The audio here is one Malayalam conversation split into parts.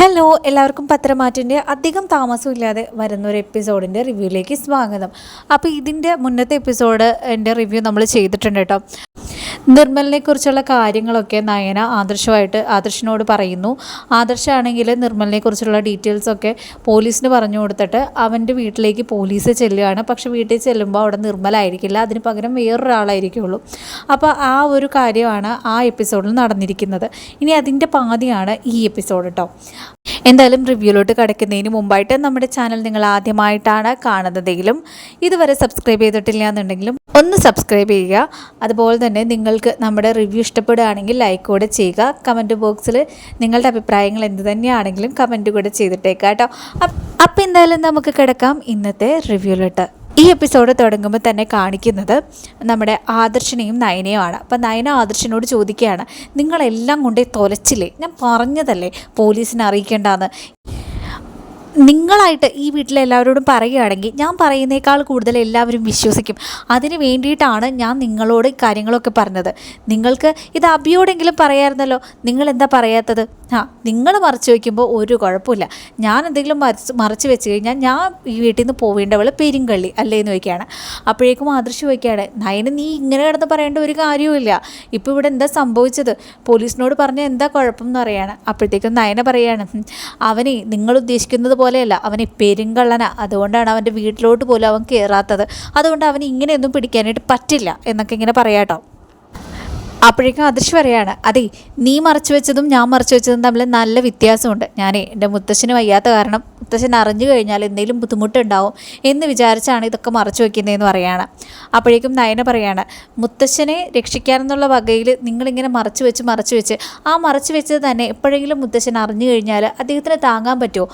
ഹലോ എല്ലാവർക്കും പത്രമാറ്റിന്റെ അധികം താമസമില്ലാതെ വരുന്ന ഒരു എപ്പിസോഡിന്റെ റിവ്യൂയിലേക്ക് സ്വാഗതം. അപ്പോൾ ഇതിന്റെ മുന്നത്തെ എപ്പിസോഡ് എന്റെ റിവ്യൂ നമ്മൾ ചെയ്തിട്ടുണ്ട് കേട്ടോ. നിർമ്മലിനെ കുറിച്ചുള്ള കാര്യങ്ങളൊക്കെ നയന ആദർശമായിട്ട് ആദർശിനോട് പറയുന്നു. ആദർശാണെങ്കിൽ നിർമ്മലിനെ കുറിച്ചുള്ള ഡീറ്റെയിൽസൊക്കെ പോലീസിന് പറഞ്ഞു കൊടുത്തിട്ട് അവന്റെ വീട്ടിലേക്ക് പോലീസ് ചെല്ലുകയാണ്. പക്ഷെ വീട്ടിൽ ചെല്ലുമ്പോൾ അവിടെ നിർമ്മലായിരിക്കില്ല. അതിന് പകരം വേറൊരാളായിരിക്കുള്ളൂ. അപ്പോൾ ആ ഒരു കാര്യമാണ് ആ എപ്പിസോഡിൽ നടന്നിരിക്കുന്നത്. ഇനി അതിന്റെ പാതിയാണ് ഈ എപ്പിസോഡ് കേട്ടോ. എന്തായാലും റിവ്യൂലോട്ട് കിടക്കുന്നതിന് മുമ്പായിട്ട് നമ്മുടെ ചാനൽ നിങ്ങൾ ആദ്യമായിട്ടാണ് കാണുന്നതെങ്കിലും ഇതുവരെ സബ്സ്ക്രൈബ് ചെയ്തിട്ടില്ല എന്നുണ്ടെങ്കിലും ഒന്ന് സബ്സ്ക്രൈബ് ചെയ്യുക. അതുപോലെ തന്നെ നിങ്ങൾക്ക് നമ്മുടെ റിവ്യൂ ഇഷ്ടപ്പെടുകയാണെങ്കിൽ ലൈക്ക് കൂടെ ചെയ്യുക. കമന്റ് ബോക്സിൽ നിങ്ങളുടെ അഭിപ്രായങ്ങൾ എന്ത് തന്നെയാണെങ്കിലും കമന്റ് കൂടെ ചെയ്തിട്ടേക്കാം കേട്ടോ. അപ്പം എന്തായാലും നമുക്ക് കിടക്കാം ഇന്നത്തെ റിവ്യൂലോട്ട്. ഈ എപ്പിസോഡ് തുടങ്ങുമ്പോൾ തന്നെ കാണിക്കുന്നത് നമ്മുടെ ആദർശനെയും നയനയുമാണ്. അപ്പം നയന ആദർശനോട് ചോദിക്കുകയാണ് നിങ്ങളെല്ലാം കൊണ്ടേ തൊലച്ചില്ലേ? ഞാൻ പറഞ്ഞതല്ലേ പോലീസിനെ അറിയിക്കേണ്ടെന്ന് നിങ്ങളായിട്ട് ഈ വീട്ടിലെ എല്ലാവരോടും പറയുകയാണെങ്കിൽ ഞാൻ പറയുന്നേക്കാൾ കൂടുതൽ എല്ലാവരും വിശ്വസിക്കും. അതിന് വേണ്ടിയിട്ടാണ് ഞാൻ നിങ്ങളോട് കാര്യങ്ങളൊക്കെ പറഞ്ഞത്. നിങ്ങൾക്ക് ഇത് അബിയോടെങ്കിലും പറയാമായിരുന്നല്ലോ നിങ്ങൾ എന്താ പറയാത്തത്? ആ നിങ്ങൾ മറച്ചു വയ്ക്കുമ്പോൾ ഒരു കുഴപ്പമില്ല. ഞാൻ എന്തെങ്കിലും മറച്ച് മറച്ചു വെച്ച് കഴിഞ്ഞാൽ ഞാൻ ഈ വീട്ടിൽ നിന്ന് പോവേണ്ടവൾ പെരുങ്കള്ളി അല്ലേ എന്ന് ചോദിക്കുകയാണ്. അപ്പോഴേക്കും ആദർശ് ചോദിക്കുകയാണ് നയന് നീ ഇങ്ങനെ കിടന്ന് പറയേണ്ട ഒരു കാര്യവുമില്ല ഇപ്പോൾ ഇവിടെ എന്താ സംഭവിച്ചത്? പോലീസിനോട് പറഞ്ഞാൽ എന്താ കുഴപ്പം? എന്ന് പറയാണ്. അപ്പോഴത്തേക്കും നയന പറയാണ് അവനെ നിങ്ങൾ ഉദ്ദേശിക്കുന്നത് പോലെയല്ല. അവനെ പെരുങ്കള്ളന. അതുകൊണ്ടാണ് അവന്റെ വീട്ടിലോട്ട് പോലും അവൻ കയറാത്തത് അതുകൊണ്ട് അവന് ഇങ്ങനെയൊന്നും പിടിക്കാനായിട്ട് പറ്റില്ല എന്നൊക്കെ ഇങ്ങനെ പറയാട്ടോ അപ്പോഴേക്കും അദൃശ്യ പറയാണ് അതെ നീ മറച്ചു വെച്ചതും ഞാൻ മറച്ചു വെച്ചതും തമ്മിൽ നല്ല വ്യത്യാസമുണ്ട്. ഞാനേ എന്റെ മുത്തശ്ശന് വയ്യാത്ത കാരണം മുത്തശ്ശൻ അറിഞ്ഞു കഴിഞ്ഞാൽ എന്തെങ്കിലും ബുദ്ധിമുട്ടുണ്ടാവും എന്ന് വിചാരിച്ചാണ് ഇതൊക്കെ മറച്ചു വയ്ക്കുന്നതെന്ന് പറയാണ്. അപ്പോഴേക്കും നയന പറയാണ് മുത്തശ്ശനെ രക്ഷിക്കാനെന്നുള്ള വകയിൽ നിങ്ങളിങ്ങനെ മറച്ചു വെച്ച് മറച്ചു വെച്ച് ആ മറച്ചു വെച്ചത് തന്നെ എപ്പോഴെങ്കിലും മുത്തശ്ശൻ അറിഞ്ഞു കഴിഞ്ഞാൽ അദ്ദേഹത്തിന് താങ്ങാൻ പറ്റുമോ?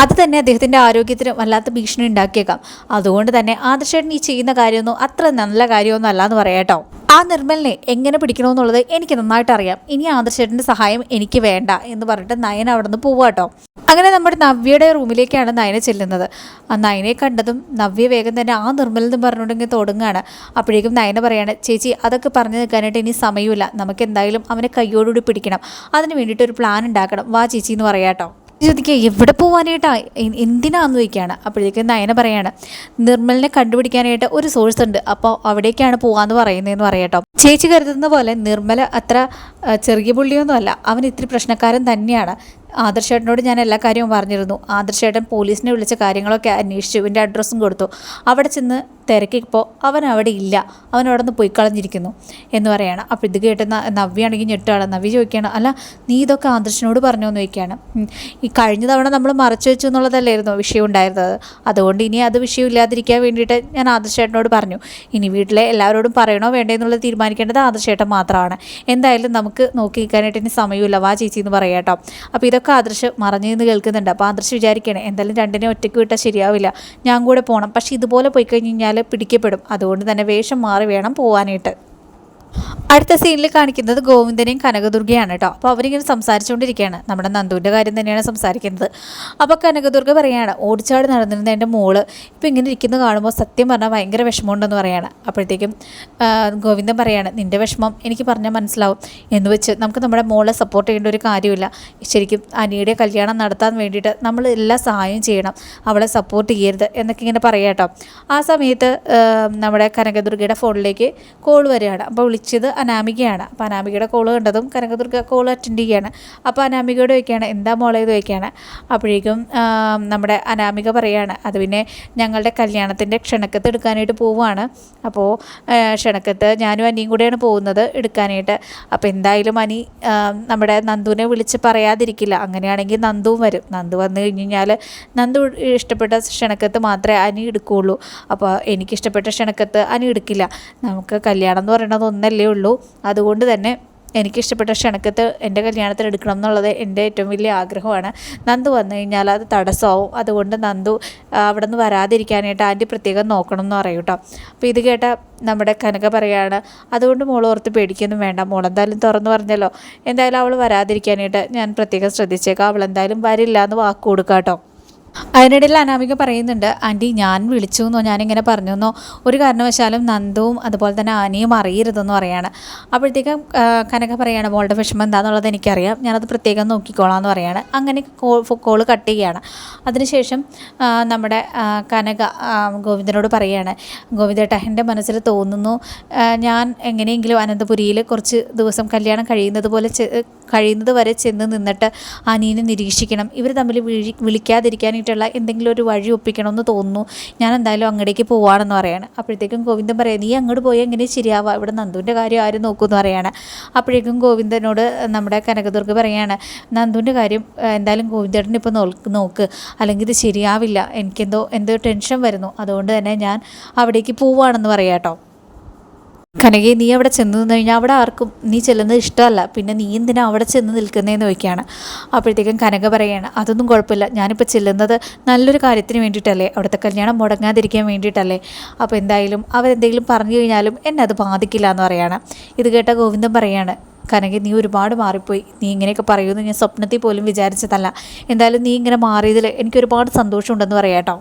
അത് തന്നെ അദ്ദേഹത്തിന്റെ ആരോഗ്യത്തിന് വല്ലാത്ത ഭീഷണി ഉണ്ടാക്കിയേക്കാം. അതുകൊണ്ട് തന്നെ ആദർശേട്ടൻ ഈ ചെയ്യുന്ന കാര്യമൊന്നും അത്ര നല്ല കാര്യമൊന്നും അല്ല എന്ന് പറയാട്ടോ ആ നിർമ്മലിനെ എങ്ങനെ പിടിക്കണമെന്നുള്ളത് എനിക്ക് നന്നായിട്ട് അറിയാം. ഇനി ആദർശേട്ടന്റെ സഹായം എനിക്ക് വേണ്ട എന്ന് പറഞ്ഞിട്ട് നയൻ അവിടെ നിന്ന് പോവാട്ടോ അങ്ങനെ നമ്മുടെ നവ്യയുടെ റൂമിലേക്കാണ് നയന ചെല്ലുന്നത്. ആ നയനെ കണ്ടതും നവ്യ വേഗം തന്നെ ആ നിർമ്മലെന്ന് നിന്ന് പറഞ്ഞുകൊണ്ടെങ്കിൽ തുടങ്ങുകയാണ് അപ്പോഴേക്കും നയന പറയാണ് ചേച്ചി അതൊക്കെ പറഞ്ഞു നിൽക്കാനായിട്ട് ഇനി സമയമില്ല. നമുക്ക് എന്തായാലും അവനെ കയ്യോടുകൂടി പിടിക്കണം. അതിന് വേണ്ടിയിട്ട് ഒരു പ്ലാൻ ഉണ്ടാക്കണം. വാ ചേച്ചി എന്ന് പറയാട്ടോ ചോദിക്കുക എവിടെ പോകാനായിട്ടാ എന്തിനാന്ന് ചോദിക്കുകയാണ്. അപ്പോഴേക്കും നയന പറയാണ് നിർമ്മലിനെ കണ്ടുപിടിക്കാനായിട്ട് ഒരു സോഴ്സ് ഉണ്ട്. അപ്പോൾ അവിടേക്കാണ് പോകാമെന്ന് പറയുന്നതെന്ന് പറയട്ടോ ചേച്ചി കരുതുന്ന പോലെ നിർമ്മല അത്ര ചെറിയ പുള്ളിയൊന്നും അല്ല അവൻ ഇത്തിരി പ്രശ്നക്കാരൻ തന്നെയാണ്. ആദർശേട്ടനോട് ഞാൻ എല്ലാ കാര്യവും പറഞ്ഞിരുന്നു. ആദർശേട്ടൻ പോലീസിനെ വിളിച്ച കാര്യങ്ങളൊക്കെ അന്വേഷിച്ചു. ഇവന്റെ അഡ്രസ്സും കൊടുത്തു. അവിടെ ചെന്ന് തിരക്കിപ്പോൾ അവൻ അവിടെ ഇല്ല. അവൻ അവിടെ നിന്ന് പോയി കളഞ്ഞിരിക്കുന്നു എന്ന് പറയാണ്. അപ്പോൾ ഇത് കേട്ട് നവ്യാണെങ്കിൽ ഞെട്ടാണ് നവ്യ ചോദിക്കുകയാണ് അല്ല നീ ഇതൊക്കെ ആദർശനോട് പറഞ്ഞു എന്ന് ചോദിക്കുകയാണ് ഈ കഴിഞ്ഞ തവണ നമ്മൾ മറച്ചു വെച്ചു എന്നുള്ളതല്ലായിരുന്നു വിഷയം ഉണ്ടായിരുന്നത്? അതുകൊണ്ട് ഇനി അത് വിഷയം ഇല്ലാതിരിക്കാൻ വേണ്ടിയിട്ട് ഞാൻ ആദർശേട്ടനോട് പറഞ്ഞു. ഇനി വീട്ടിലെ എല്ലാവരോടും പറയണോ വേണ്ടേ എന്നുള്ളത് തീരുമാനിക്കേണ്ടത് ആദർശേട്ടൻ മാത്രമാണ്. എന്തായാലും നമുക്ക് നോക്കി നിൽക്കാനായിട്ട് ഇനി സമയമില്ല. വാ ചേച്ചി എന്ന് പറയാം കേട്ടോ. അപ്പോൾ ഇതൊക്കെ ആദർശ് മറഞ്ഞു നിന്ന് കേൾക്കുന്നുണ്ട്. അപ്പോൾ ആദർശ് വിചാരിക്കണേ എന്തായാലും രണ്ടിനെ ഒറ്റയ്ക്ക് വിട്ടാൽ ശരിയാവില്ല. ഞാൻ കൂടെ പോകണം പക്ഷേ ഇതുപോലെ പോയി കഴിഞ്ഞ് കഴിഞ്ഞാൽ പിടിക്കപ്പെടും. അതുകൊണ്ട് തന്നെ വേഷം മാറി വേണം പോകാനായിട്ട് അടുത്ത സീനിൽ കാണിക്കുന്നത് ഗോവിന്ദനെയും കനകദുർഗയാണ് കേട്ടോ. അപ്പോൾ അവരിങ്ങനെ സംസാരിച്ചുകൊണ്ടിരിക്കുകയാണ്. നമ്മുടെ നന്ദുവിന്റെ കാര്യം തന്നെയാണ് സംസാരിക്കുന്നത്. അപ്പോൾ കനകദുർഗ പറയുകയാണ് ഓടിച്ചാടി നടന്നിരുന്ന എന്റെ മോൾ ഇപ്പോൾ ഇങ്ങനെ ഇരിക്കുന്നത് കാണുമ്പോൾ സത്യം പറഞ്ഞാൽ ഭയങ്കര വിഷമമുണ്ടെന്ന് പറയുകയാണ്. അപ്പോഴത്തേക്കും ഗോവിന്ദൻ പറയുകയാണ് നിന്റെ വിഷമം എനിക്ക് പറഞ്ഞാൽ മനസ്സിലാവും. എന്ന് വെച്ച് നമുക്ക് നമ്മുടെ മോളെ സപ്പോർട്ട് ചെയ്യേണ്ട ഒരു കാര്യമില്ല. ശരിക്കും അനിയുടെ കല്യാണം നടത്താൻ വേണ്ടിയിട്ട് നമ്മൾ എല്ലാ സഹായം ചെയ്യണം. അവളെ സപ്പോർട്ട് ചെയ്യരുത്. എന്നൊക്കെ ഇങ്ങനെ പറയാം കേട്ടോ. ആ സമയത്ത് നമ്മുടെ കനകദുർഗയുടെ ഫോണിലേക്ക് കോൾ വരികയാണ്. അപ്പോൾ വിളിച്ചത് അനാമികയാണ്. അപ്പോൾ അനാമികയുടെ കോൾ കണ്ടതും കനകദുർഗ കോൾ അറ്റൻഡ് ചെയ്യുകയാണ്. അപ്പോൾ അനാമികയോട് ചോദിക്കുകയാണ് എന്താ മോളെ? ഇത് ചോദിക്കുകയാണ്. അപ്പോഴേക്കും നമ്മുടെ അനാമിക പറയുകയാണ് അത് പിന്നെ ഞങ്ങളുടെ കല്യാണത്തിന്റെ ക്ഷണക്കത്ത് എടുക്കാനായിട്ട് പോവുകയാണ്. അപ്പോൾ ക്ഷണക്കത്ത് ഞാനും അനിയും കൂടെയാണ് പോകുന്നത് എടുക്കാനായിട്ട്. അപ്പോൾ എന്തായാലും അനി നമ്മുടെ നന്ദുവിനെ വിളിച്ച് പറയാതിരിക്കില്ല. അങ്ങനെയാണെങ്കിൽ നന്ദുവും വരും. നന്ദു വന്നു കഴിഞ്ഞ് കഴിഞ്ഞാൽ നന്ദു ഇഷ്ടപ്പെട്ട ക്ഷണക്കത്ത് മാത്രമേ അനി എടുക്കുകയുള്ളൂ. അപ്പോൾ എനിക്കിഷ്ടപ്പെട്ട ക്ഷണക്കത്ത് അനി എടുക്കില്ല. നമുക്ക് കല്യാണം എന്ന് പറയുന്നത് ഒന്നല്ലേ. ഉള്ളൂ. അതുകൊണ്ട് തന്നെ എനിക്കിഷ്ടപ്പെട്ട ക്ഷണക്കത്ത് എന്റെ കല്യാണത്തിന് എടുക്കണം എന്നുള്ളത് എന്റെ ഏറ്റവും വലിയ ആഗ്രഹമാണ്. നന്ദു വന്നു കഴിഞ്ഞാൽ അത് തടസ്സമാവും. അതുകൊണ്ട് നന്ദു അവിടെ നിന്ന് വരാതിരിക്കാനായിട്ട് ആന്റി പ്രത്യേകം നോക്കണം എന്ന് പറയും കേട്ടോ. അപ്പോൾ ഇത് കേട്ട നമ്മുടെ കനക പറയാണ് അതുകൊണ്ട് മോൾ ഓർത്ത് പേടിക്കൊന്നും വേണ്ട. മോൾ എന്തായാലും തുറന്നു പറഞ്ഞല്ലോ. എന്തായാലും അവൾ വരാതിരിക്കാനായിട്ട് ഞാൻ പ്രത്യേകം ശ്രദ്ധിച്ചേക്കാം. അവൾ എന്തായാലും വരില്ല എന്ന് വാക്ക് കൊടുക്കാം കേട്ടോ. അതിനിടയിൽ അനാമിക പറയുന്നുണ്ട് ആന്റി ഞാൻ വിളിച്ചു എന്നോ ഞാനിങ്ങനെ പറഞ്ഞു എന്നോ ഒരു കാരണവശാലും നന്ദവും അതുപോലെ തന്നെ ആനിയും അറിയരുതെന്ന് പറയാണ്. അപ്പോഴത്തേക്കും കനക പറയാണ് മോളുടെ വിഷമം എന്താണെന്നുള്ളത് എനിക്കറിയാം. ഞാനത് പ്രത്യേകം നോക്കിക്കോളാം എന്ന് പറയാണ്. അങ്ങനെ കോൾ കട്ട് ചെയ്യുകയാണ്. അതിനുശേഷം നമ്മുടെ കനക ഗോവിന്ദനോട് പറയാണ് ഗോവിന്ദേട്ട എന്റെ മനസ്സിൽ തോന്നുന്നു ഞാൻ എങ്ങനെയെങ്കിലും അനന്തപുരിയിൽ കുറച്ച് ദിവസം കല്യാണം കഴിയുന്നത് പോലെ കഴിയുന്നത് വരെ ചെന്ന് നിന്നിട്ട് അനിയനെ നിരീക്ഷിക്കണം. ഇവർ തമ്മിൽ വിഴി വിളിക്കാതിരിക്കാനായിട്ടുള്ള എന്തെങ്കിലും ഒരു വഴി ഒപ്പിക്കണമെന്ന് തോന്നുന്നു. ഞാൻ എന്തായാലും അങ്ങടേക്ക് പോവാണെന്ന് പറയാണ്. അപ്പോഴത്തേക്കും ഗോവിന്ദൻ പറയാം നീ അങ്ങോട്ട് പോയി എങ്ങനെ ശരിയാവുക? ഇവിടെ നന്ദുവിന്റെ കാര്യം ആരും നോക്കുമെന്ന് പറയാണ്. അപ്പോഴേക്കും ഗോവിന്ദനോട് നമ്മുടെ കനകദുർഗ് പറയാണ് നന്ദുവിന്റെ കാര്യം എന്തായാലും ഗോവിന്ദേട്ടൻ ഇപ്പോൾ നോക്ക്. അല്ലെങ്കിൽ ഇത് ശരിയാവില്ല. എനിക്കെന്തോ എന്തോ ടെൻഷൻ വരുന്നു. അതുകൊണ്ട് തന്നെ ഞാൻ അവിടേക്ക് പോവാണെന്ന് പറയാം കേട്ടോ. കനകെ നീ അവിടെ ചെന്ന് നിന്ന് കഴിഞ്ഞാൽ അവിടെ ആർക്കും നീ ചെല്ലുന്നത് ഇഷ്ടമല്ല. പിന്നെ നീ എന്തിനാ അവിടെ ചെന്ന് നിൽക്കുന്നതെന്ന് ചോദിക്കുകയാണ്. അപ്പോഴത്തേക്കും കനക പറയുകയാണ് അതൊന്നും കുഴപ്പമില്ല. ഞാനിപ്പോൾ ചെല്ലുന്നത് നല്ലൊരു കാര്യത്തിന് വേണ്ടിയിട്ടല്ലേ. അവിടുത്തെ കല്യാണം മുടങ്ങാതിരിക്കാൻ വേണ്ടിയിട്ടല്ലേ. അപ്പോൾ എന്തായാലും അവരെന്തെങ്കിലും പറഞ്ഞു കഴിഞ്ഞാലും എന്നെ അത് ബാധിക്കില്ല എന്ന് പറയാണ്. ഇത് കേട്ട ഗോവിന്ദൻ പറയാണ് കനകി നീ ഒരുപാട് മാറിപ്പോയി. നീ ഇങ്ങനെയൊക്കെ പറയുമെന്ന് ഞാൻ സ്വപ്നത്തിൽ പോലും വിചാരിച്ചതല്ല. എന്തായാലും നീ ഇങ്ങനെ മാറിയതിൽ എനിക്ക് ഒരുപാട് സന്തോഷമുണ്ടെന്ന് പറയാം കേട്ടോ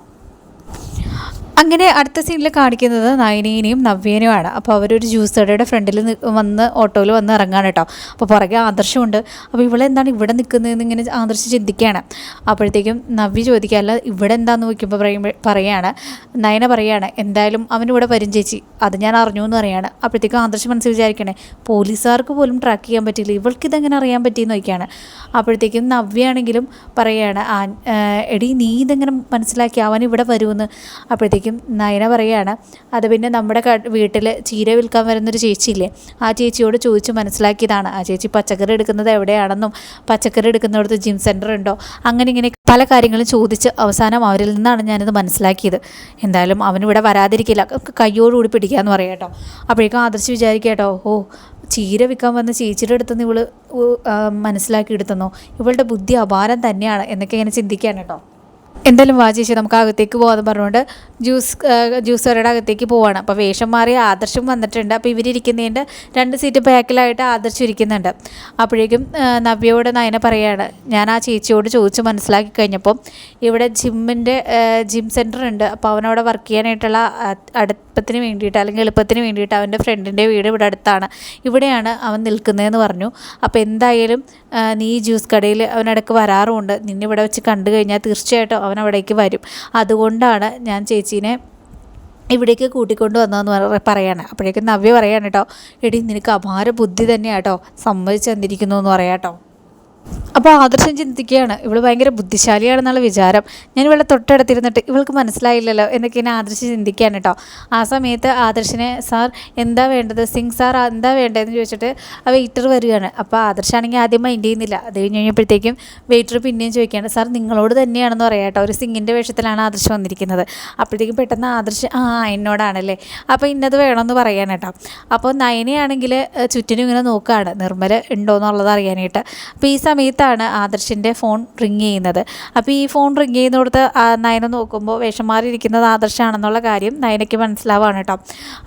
അങ്ങനെ അടുത്ത സീനിൽ കാണിക്കുന്നത് നയനേനെയും നവ്യേനെയുമാണ്. അപ്പോൾ അവരൊരു ജ്യൂസ് കടയുടെ ഫ്രണ്ടിൽ വന്ന് ഓട്ടോയിൽ വന്ന് ഇറങ്ങാണ് കേട്ടോ. അപ്പോൾ പുറകെ ആദർശമുണ്ട്. അപ്പോൾ ഇവളെന്താണ് ഇവിടെ നിൽക്കുന്നതെന്ന് ഇങ്ങനെ ആദർശം ചിന്തിക്കുകയാണ്. അപ്പോഴത്തേക്കും നവ്യ ചോദിക്കാല്ല ഇവിടെ എന്താന്ന് നോക്കിയപ്പോൾ പറയുമ്പോൾ പറയുകയാണ് നയന പറയുകയാണ് എന്തായാലും അവനിവിടെ വരും ചേച്ചി. അത് ഞാൻ അറിഞ്ഞു എന്ന് പറയാണ്. അപ്പോഴത്തേക്കും ആദർശം മനസ്സിൽ വിചാരിക്കണേ പോലീസുകാർക്ക് പോലും ട്രാക്ക് ചെയ്യാൻ പറ്റിയില്ല. ഇവൾക്ക് ഇതെങ്ങനെ അറിയാൻ പറ്റിയെന്ന് നോക്കിയാണ് അപ്പോഴത്തേക്കും നവ്യാണെങ്കിലും പറയുകയാണ് "ആ, ആ, എടി നീ ഇതെങ്ങനെ മനസ്സിലാക്കി അവൻ ഇവിടെ വരുമെന്ന്? അപ്പോഴത്തേക്കും നയന പറയാണ് അത് പിന്നെ നമ്മുടെ വീട്ടിൽ ചീര വിൽക്കാൻ വരുന്നൊരു ചേച്ചിയില്ലേ? ആ ചേച്ചിയോട് ചോദിച്ച് മനസ്സിലാക്കിയതാണ്. ആ ചേച്ചി പച്ചക്കറി എടുക്കുന്നത് എവിടെയാണെന്നും പച്ചക്കറി എടുക്കുന്നിടത്ത് ജിം സെന്റർ ഉണ്ടോ? അങ്ങനെ ഇങ്ങനെ പല കാര്യങ്ങളും ചോദിച്ച് അവസാനം അവരിൽ നിന്നാണ് ഞാനിത് മനസ്സിലാക്കിയത്. എന്തായാലും അവനിവിടെ വരാതിരിക്കില്ല. കയ്യോടുകൂടി പിടിക്കാമെന്ന് പറയാം കേട്ടോ. അപ്പോഴേക്കും ആദർശ് വിചാരിക്കേട്ടോ ഓ ചീര വിൽക്കാൻ വന്ന ചേച്ചിയുടെ അടുത്തുനിന്ന് മനസ്സിലാക്കി എടുത്തുന്നോ? ഇവളുടെ ബുദ്ധി അപാരം തന്നെയാണ്. എന്നൊക്കെ ഇങ്ങനെ ചിന്തിക്കാൻ കേട്ടോ. എന്തായാലും വാ ചേച്ചി നമുക്ക് അകത്തേക്ക് പോകാമെന്ന് പറഞ്ഞുകൊണ്ട് ജ്യൂസ് ജ്യൂസ് കടയുടെ അകത്തേക്ക് പോവാണ്. അപ്പോൾ വേഷം മാറി ആദർശം വന്നിട്ടുണ്ട്. അപ്പോൾ ഇവരിരിക്കുന്നതിന്റെ രണ്ട് സീറ്റ് ബാക്കിലായിട്ട് ആദർശം ഇരിക്കുന്നുണ്ട്. അപ്പോഴേക്കും നവ്യയോട് നയന പറയാണ് ഞാൻ ആ ചേച്ചിയോട് ചോദിച്ച് മനസ്സിലാക്കി കഴിഞ്ഞപ്പോൾ ഇവിടെ ജിമ്മിന്റെ ജിം സെന്റർ ഉണ്ട് അപ്പോൾ അവനവിടെ വർക്ക് ചെയ്യാനായിട്ടുള്ള ആ, അടുപ്പത്തിന് വേണ്ടിയിട്ട് അല്ലെങ്കിൽ എളുപ്പത്തിന് വേണ്ടിയിട്ട് അവന്റെ ഫ്രണ്ടിന്റെ വീട് ഇവിടെ അടുത്താണ്. ഇവിടെയാണ് അവൻ നിൽക്കുന്നതെന്ന് പറഞ്ഞു. അപ്പോൾ എന്തായാലും നീ ജ്യൂസ് കടയിൽ അവനിടയ്ക്ക് വരാറുമുണ്ട്. നിന്നെ ഇവിടെ വെച്ച് കണ്ടു കഴിഞ്ഞാൽ തീർച്ചയായിട്ടും അവൻ അവിടേക്ക് വരും. അതുകൊണ്ടാണ് ഞാൻ ചേച്ചീനെ ഇവിടേക്ക് കൂട്ടിക്കൊണ്ട് വന്നതെന്ന് പറ- പറയാണ്. അപ്പോഴേക്കും നവ്യ പറയാണ് കേട്ടോ എടി നിനക്ക് അപാര ബുദ്ധി തന്നെയാട്ടോ സമ്മതിച്ചു തന്നിരിക്കുന്നു എന്ന് പറയാം കേട്ടോ അപ്പോൾ ആദർശം ചിന്തിക്കുകയാണ് ഇവൾ ഭയങ്കര ബുദ്ധിശാലിയാണെന്നുള്ള വിചാരം. ഞാൻ ഇവളെ തൊട്ടടുത്തിരുന്നിട്ട് ഇവൾക്ക് മനസ്സിലായില്ലല്ലോ എന്നൊക്കെ ഇങ്ങനെ ആദർശ് ചിന്തിക്കുകയാണ് കേട്ടോ. ആ സമയത്ത് ആദർശിനെ സാർ എന്താ വേണ്ടത്? സിംഗ് സാർ എന്താ വേണ്ടതെന്ന് ചോദിച്ചിട്ട് ആ വെയിറ്റർ വരികയാണ്. അപ്പോൾ ആദർശാണെങ്കിൽ ആദ്യം മൈൻഡ് ചെയ്യുന്നില്ല. അത് കഴിഞ്ഞ് കഴിഞ്ഞപ്പോഴത്തേക്കും വെയിറ്റർ പിന്നെയും ചോദിക്കുകയാണ് സാർ നിങ്ങളോട് തന്നെയാണെന്ന് പറയാം കേട്ടോ. ഒരു സിംഗിന്റെ വേഷത്തിലാണ് ആദർശ് വന്നിരിക്കുന്നത്. അപ്പോഴത്തേക്കും പെട്ടെന്ന് ആദർശ് ആ എന്നോടാണല്ലേ. അപ്പോൾ ഇന്നത് വേണമെന്ന് പറയാൻ കേട്ടോ. അപ്പോൾ നയനയാണെങ്കിൽ ചുറ്റിനും ഇങ്ങനെ നോക്കുകയാണ് നിർമ്മല ഉണ്ടോ എന്നുള്ളത് അറിയാനായിട്ട്. അപ്പോൾ ഈ സമയത്താണ് ആദർശിന്റെ ഫോൺ റിങ് ചെയ്യുന്നത്. അപ്പോൾ ഈ ഫോൺ റിങ് ചെയ്യുന്നിടത്ത് കൊടുത്ത് നയന നോക്കുമ്പോൾ വേഷം മാറിയിരിക്കുന്നത് ആദർശാണെന്നുള്ള കാര്യം നയനയ്ക്ക് മനസ്സിലാവാണ് കേട്ടോ.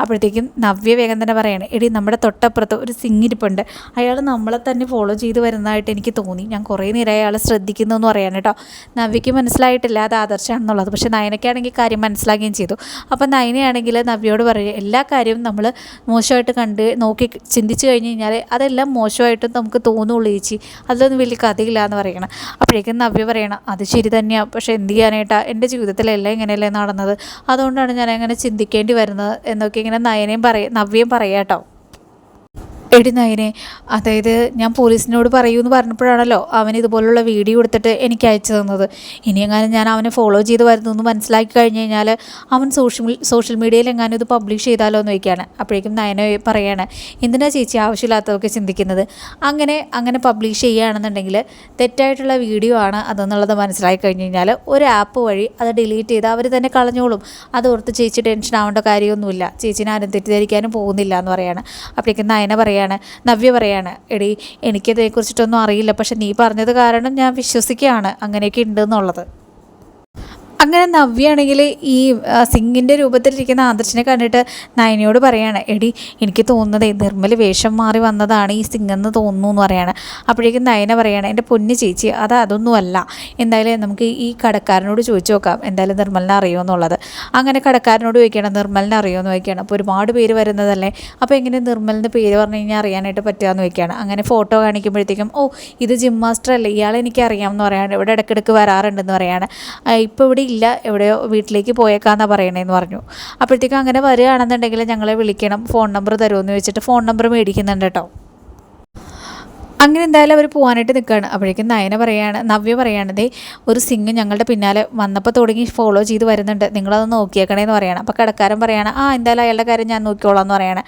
അപ്പോഴത്തേക്കും നവ്യ വേഗം തന്നെ പറയാണ് എടി നമ്മുടെ തൊട്ടപ്പുറത്ത് ഒരു സിംഗിരിപ്പുണ്ട് അയാൾ നമ്മളെ തന്നെ ഫോളോ ചെയ്ത് വരുന്നതായിട്ട് എനിക്ക് തോന്നി. ഞാൻ കുറേ നേരം അയാളെ ശ്രദ്ധിക്കുന്നു എന്ന് പറയാൻ കേട്ടോ. നവ്യയ്ക്ക് മനസ്സിലായിട്ടില്ല അത് ആദർശാണെന്നുള്ളത്. പക്ഷേ നയനയ്ക്കാണെങ്കിൽ കാര്യം മനസ്സിലാക്കുകയും ചെയ്തു. അപ്പോൾ നയനയാണെങ്കിൽ നവ്യയോട് പറയുക എല്ലാ കാര്യവും നമ്മൾ മോശമായിട്ട് കണ്ട് നോക്കി ചിന്തിച്ചു കഴിഞ്ഞ് കഴിഞ്ഞാൽ അതെല്ലാം മോശമായിട്ടും നമുക്ക് തോന്നുള്ളൂ ചേച്ചി. അതിലൊന്നും വലിയ കഥയില്ല എന്ന് പറയണം. അപ്പോഴേക്കും നവ്യ പറയണം അത് ശരി തന്നെയാണ് പക്ഷേ എന്ത് ചെയ്യാനായിട്ടാ? എന്റെ ജീവിതത്തിലല്ല ഇങ്ങനെയല്ലേ നടന്നത്? അതുകൊണ്ടാണ് ഞാൻ അങ്ങനെ ചിന്തിക്കേണ്ടി വരുന്നത് എന്നൊക്കെ ഇങ്ങനെ നയനയും പറയും നവ്യയും പറയാം കേട്ടോ. എടി നയനെ അതായത് ഞാൻ പോലീസിനോട് പറയൂ എന്ന് പറഞ്ഞപ്പോഴാണല്ലോ അവൻ ഇതുപോലുള്ള വീഡിയോ എടുത്തിട്ട് എനിക്ക് അയച്ചു തന്നത്. ഇനി എങ്ങാനും ഞാൻ അവനെ ഫോളോ ചെയ്ത് വരുന്നു എന്ന് മനസ്സിലാക്കി കഴിഞ്ഞ് കഴിഞ്ഞാൽ അവൻ സോഷ്യൽ സോഷ്യൽ മീഡിയയിൽ എങ്ങാനും ഇത് പബ്ലിഷ് ചെയ്താലോ എന്ന് ചോദിക്കുകയാണ്. അപ്പോഴേക്കും നയന പറയാണ് എന്തിനാ ചേച്ചി ആവശ്യമില്ലാത്തതൊക്കെ ചിന്തിക്കുന്നത്? അങ്ങനെ അങ്ങനെ പബ്ലിഷ് ചെയ്യുകയാണെന്നുണ്ടെങ്കിൽ തെറ്റായിട്ടുള്ള വീഡിയോ ആണ് അതെന്നുള്ളത് മനസ്സിലാക്കി കഴിഞ്ഞ് കഴിഞ്ഞാൽ ഒരു ആപ്പ് വഴി അത് ഡിലീറ്റ് ചെയ്ത് അവർ തന്നെ കളഞ്ഞോളും. അതോർത്ത് ചേച്ചി ടെൻഷൻ ആവേണ്ട കാര്യമൊന്നുമില്ല. ചേച്ചിനെ ആരും തെറ്റിദ്ധരിക്കാനും പോകുന്നില്ല എന്ന് പറയാണ്. അപ്പോഴേക്കും നയന പറയാണ് നവ്യ പറയാണ് എടി എനിക്കതേക്കുറിച്ചിട്ടൊന്നും അറിയില്ല പക്ഷെ നീ പറഞ്ഞത് കാരണം ഞാൻ വിശ്വസിക്കുകയാണ് അങ്ങനെയൊക്കെ ഉണ്ടെന്നുള്ളത് അങ്ങനെ നവ്യാണെങ്കിൽ ഈ സിംഗിന്റെ രൂപത്തിലിരിക്കുന്ന ആദർശിനെ കണ്ടിട്ട് നയനയോട് പറയാണ് എടി എനിക്ക് തോന്നുന്നത് നിർമ്മൽ വേഷം മാറി വന്നതാണ് ഈ സിംഗെന്ന് തോന്നുന്നു എന്ന് പറയാണ്. അപ്പോഴേക്കും നയന പറയാണ് എന്റെ പൊന്നു ചേച്ചി അത് അതൊന്നുമല്ല. എന്തായാലും നമുക്ക് ഈ കടക്കാരനോട് ചോദിച്ചു നോക്കാം എന്തായാലും നിർമ്മലിനെ അറിയോ എന്നുള്ളത്. അങ്ങനെ കടക്കാരനോട് ചോദിക്കണം നിർമ്മലിനെ അറിയുമെന്ന് ചോദിക്കണം അപ്പോൾ ഒരുപാട് പേര് വരുന്നതല്ലേ? അപ്പോൾ എങ്ങനെ നിർമ്മലിന്റെ പേര് പറഞ്ഞു കഴിഞ്ഞാൽ അറിയാനായിട്ട് പറ്റുകയെന്ന് ചോദിക്കുകയാണ്. അങ്ങനെ ഫോട്ടോ കാണിക്കുമ്പോഴത്തേക്കും ഓ ഇത് ജിം മാസ്റ്റർ അല്ലേ ഇയാളെ എനിക്ക് അറിയാമെന്ന് പറയാണ്. ഇവിടെ ഇടയ്ക്കിടയ്ക്ക് വരാറുണ്ടെന്ന് പറയാണ്. ഇപ്പോൾ ഇവിടെ ഇല്ല എവിടെയോ വീട്ടിലേക്ക് പോയേക്കാന്നാ പറയണേന്ന് പറഞ്ഞു. അപ്പോഴത്തേക്കും അങ്ങനെ വരികയാണെന്നുണ്ടെങ്കിൽ ഞങ്ങളെ വിളിക്കണം ഫോൺ നമ്പർ തരുമെന്ന് ചോദിച്ചിട്ട് ഫോൺ നമ്പർ മേടിക്കുന്നുണ്ട് കേട്ടോ. അങ്ങനെ എന്തായാലും അവർ പോകാനായിട്ട് നിൽക്കുകയാണ് അപ്പോഴേക്കും നയന പറയാണ് നവ്യ പറയാണ് ദേ ഒരു സിംഗ് ഞങ്ങളുടെ പിന്നാലെ വന്നപ്പോൾ തുടങ്ങി ഫോളോ ചെയ്ത് വരുന്നുണ്ട്. നിങ്ങളത് നോക്കിയേക്കണേന്ന് പറയാണ്. അപ്പോൾ കടക്കാരൻ പറയാണ് ആ എന്തായാലും അയാളുടെ കാര്യം ഞാൻ നോക്കിക്കോളാം എന്ന് പറയാണ്.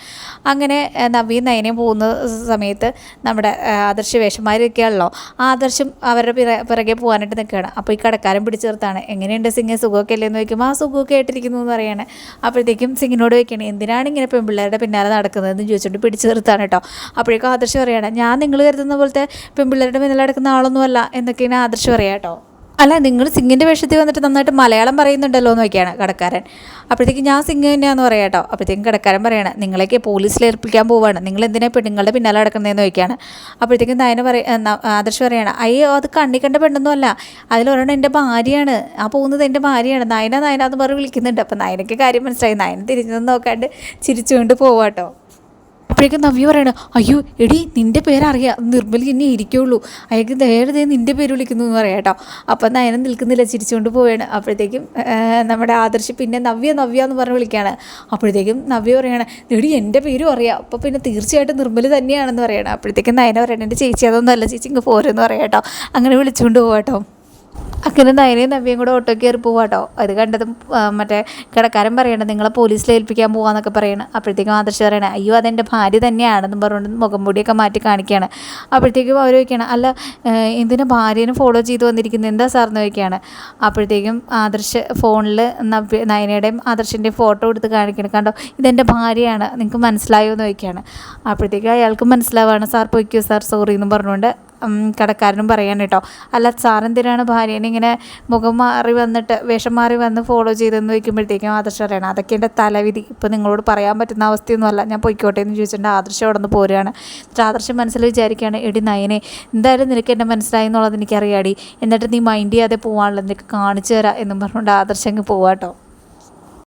അങ്ങനെ നവ്യയും നയനയും പോകുന്ന സമയത്ത് നമ്മുടെ ആദർശ വേഷന്മാരൊക്കെയാണല്ലോ. ആദർശം അവരുടെ പിറ പിറകെ പോകാനായിട്ട് നിൽക്കുകയാണ് അപ്പോൾ ഈ കടക്കാരൻ പിടിച്ചു നിർത്താണ് എങ്ങനെയുണ്ട് സിംഗ്? സുഖമൊക്കെ അല്ലേ? എന്ന് ചോദിക്കുമ്പോൾ ആ സുഖമൊക്കെ ആയിട്ടിരിക്കുന്നു എന്ന് പറയാണ്. അപ്പോഴത്തേക്കും സിംഗിനോട് ചോദിക്കണേ എന്തിനാണ് ഇങ്ങനെ പെൺപിള്ളേരുടെ പിന്നാലെ നടക്കുന്നതെന്ന്? ചോദിച്ചുകൊണ്ട് പിടിച്ചു നിർത്താണ് കേട്ടോ. അപ്പോഴേക്കും ആദർശം പറയാണ് ഞാൻ നിങ്ങൾ കരുതുന്ന പോലത്തെ പെൺപിള്ളേരുടെ മുന്നിൽ നടക്കുന്ന ആളൊന്നുമല്ല എന്നൊക്കെയാണ് ആദർശ് പറയാം കേട്ടോ. അല്ല നിങ്ങൾ സിംഗിന്റെ വേഷത്തിൽ വന്നിട്ട് നന്നായിട്ട് മലയാളം പറയുന്നുണ്ടല്ലോ എന്ന് നോക്കിയാണ് കടക്കാരൻ. അപ്പോഴത്തേക്ക് ഞാൻ സിംഗ് തന്നെയാന്ന് പറയാം കേട്ടോ. അപ്പോഴത്തേക്കും കടക്കാരൻ പറയാണ് നിങ്ങളെയൊക്കെ പോലീസിൽ ഏൽപ്പിക്കാൻ പോവാണ്. നിങ്ങൾ എന്തിനാ പെണ്ണുങ്ങളുടെ പിന്നാലെ നടക്കുന്നതെന്ന് ചോദിക്കുകയാണ് അപ്പോഴത്തേക്കും നയന പറയ ആദർശ് പറയാണ് അയ്യോ അത് കണ്ണി കണ്ട പെണ്ണൊന്നും അല്ല അതിലൊരെണ്ണം എന്റെ ഭാര്യയാണ്. ആ പോകുന്നത് എന്റെ ഭാര്യയാണ്. നയന നയന എന്ന് പറഞ്ഞ് വിളിക്കുന്നുണ്ട്. അപ്പം നയനയ്ക്ക് കാര്യം മനസ്സിലായി. നയന തിരിഞ്ഞു നോക്കാണ്ട് ചിരിച്ചുകൊണ്ട് പോവാട്ടോ അപ്പോഴേക്കും നവ്യ പറയണ അയ്യോ എടി നിന്റെ പേരറിയാം. നിർമ്മൽ ഇനി ഇരിക്കുള്ളൂ. അയാൾക്ക് നേരെ ദേ നിന്റെ പേര് വിളിക്കുന്നു എന്ന് പറയാം കേട്ടോ. അപ്പം നയനം നിൽക്കുന്നില്ല ചിരിച്ചുകൊണ്ട് പോവുകയാണ് അപ്പോഴത്തേക്കും നമ്മുടെ ആദർശ് പിന്നെ നവ്യ നവ്യ എന്ന് പറഞ്ഞ് വിളിക്കുകയാണ് അപ്പോഴത്തേക്കും നവ്യ പറയണ എടി എന്റെ പേരും അറിയാം. അപ്പോൾ പിന്നെ തീർച്ചയായിട്ടും നിർമ്മൽ തന്നെയാണെന്ന് പറയണം. അപ്പോഴത്തേക്കും നയന പറയണ എന്റെ ചേച്ചി അതൊന്നും അല്ല ചേച്ചി ഇങ്ങ് പോരെന്ന് പറയാം കേട്ടോ. അങ്ങനെ വിളിച്ചുകൊണ്ട് പോവാട്ടോ അങ്ങനെ നയനയും നവ്യയും കൂടെ ഓട്ടോ കയറി പോവാട്ടോ അത് കണ്ടതും മറ്റേ കിടക്കാരൻ പറയണത് നിങ്ങളെ പോലീസിൽ ഏൽപ്പിക്കാൻ പോവാന്നൊക്കെ പറയണം. അപ്പോഴത്തേക്കും ആദർശ് പറയണേ അയ്യോ അതെന്റെ ഭാര്യ തന്നെയാണെന്നും പറഞ്ഞുകൊണ്ട് മുഖം മുടിയൊക്കെ മാറ്റി കാണിക്കുകയാണ് അപ്പോഴത്തേക്കും അവർ ചോദിക്കണം അല്ല എന്തിനാ ഭാര്യനെ ഫോളോ ചെയ്ത് വന്നിരിക്കുന്നത് എന്താ സാറെന്ന് ചോദിക്കുകയാണ് അപ്പോഴത്തേക്കും ആദർശ് ഫോണിൽ നവ്യ നയനയുടെയും ആദർശിന്റെയും ഫോട്ടോ എടുത്ത് കാണിക്കണം. കണ്ടോ ഇതെന്റെ ഭാര്യയാണ്. നിങ്ങൾക്ക് മനസ്സിലായോ എന്ന് ചോദിക്കുകയാണ് അപ്പോഴത്തേക്കും അയാൾക്ക് മനസ്സിലാവുകയാണ് സാർ പൊയ്ക്കോ സാർ സോറി എന്നും പറഞ്ഞുകൊണ്ട് കടക്കാരനും പറയാൻ കേട്ടോ. അല്ല സാറെന്തിനാണ് ഭാര്യേനെ ഇങ്ങനെ മുഖം മാറി വന്നിട്ട് വേഷം മാറി വന്ന് ഫോളോ ചെയ്തെന്ന് വയ്ക്കുമ്പോഴത്തേക്കും ആദർശം അറിയണം അതൊക്കെ എന്റെ തലവിധി. ഇപ്പോൾ നിങ്ങളോട് പറയാൻ പറ്റുന്ന അവസ്ഥയൊന്നുമല്ല ഞാൻ പൊയ്ക്കോട്ടെ എന്ന് ചോദിച്ചിട്ടുണ്ട് ആദർശം അവിടെ നിന്ന് പോരുകയാണ്. എന്നിട്ട് ആദർശം മനസ്സിൽ വിചാരിക്കുകയാണ് എടി നയനെ എന്തായാലും നിനക്ക് എന്റെ മനസ്സിലായി എന്നുള്ളത് എനിക്കറിയാടി. എന്നിട്ട് നീ മൈൻഡ് ചെയ്യാതെ പോകാനുള്ളത് നിനക്ക് കാണിച്ചു തരാം എന്നും പറഞ്ഞുകൊണ്ട് ആദർശം അങ്ങ് പോവാട്ടോ